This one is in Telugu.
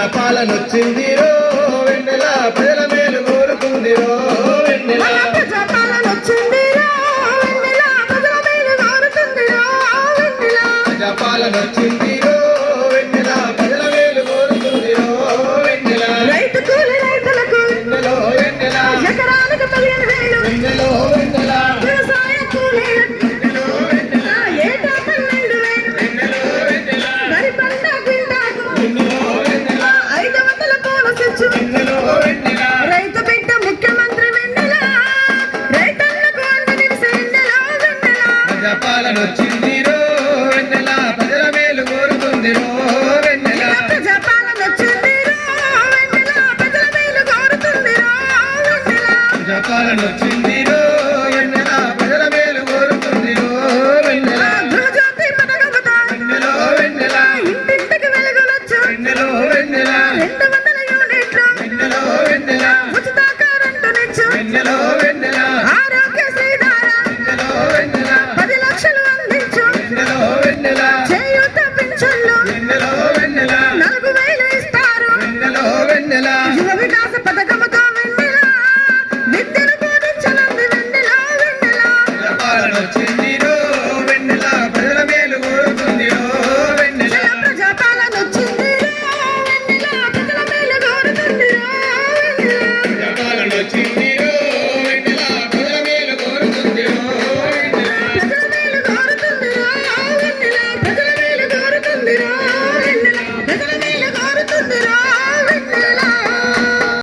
ప్రజాపాలనొచ్చింది రో ప్రజాపాలనొచ్చిందిరో వెన్నెల ప్రజల మేలు కోరుతుందిరో వెన్నెల. ప్రజాపాలనొచ్చిందిరో వెన్నెల ప్రజల మేలు కోరుతుందిరో వెన్నెల. ప్రజాపాలనొచ్చింది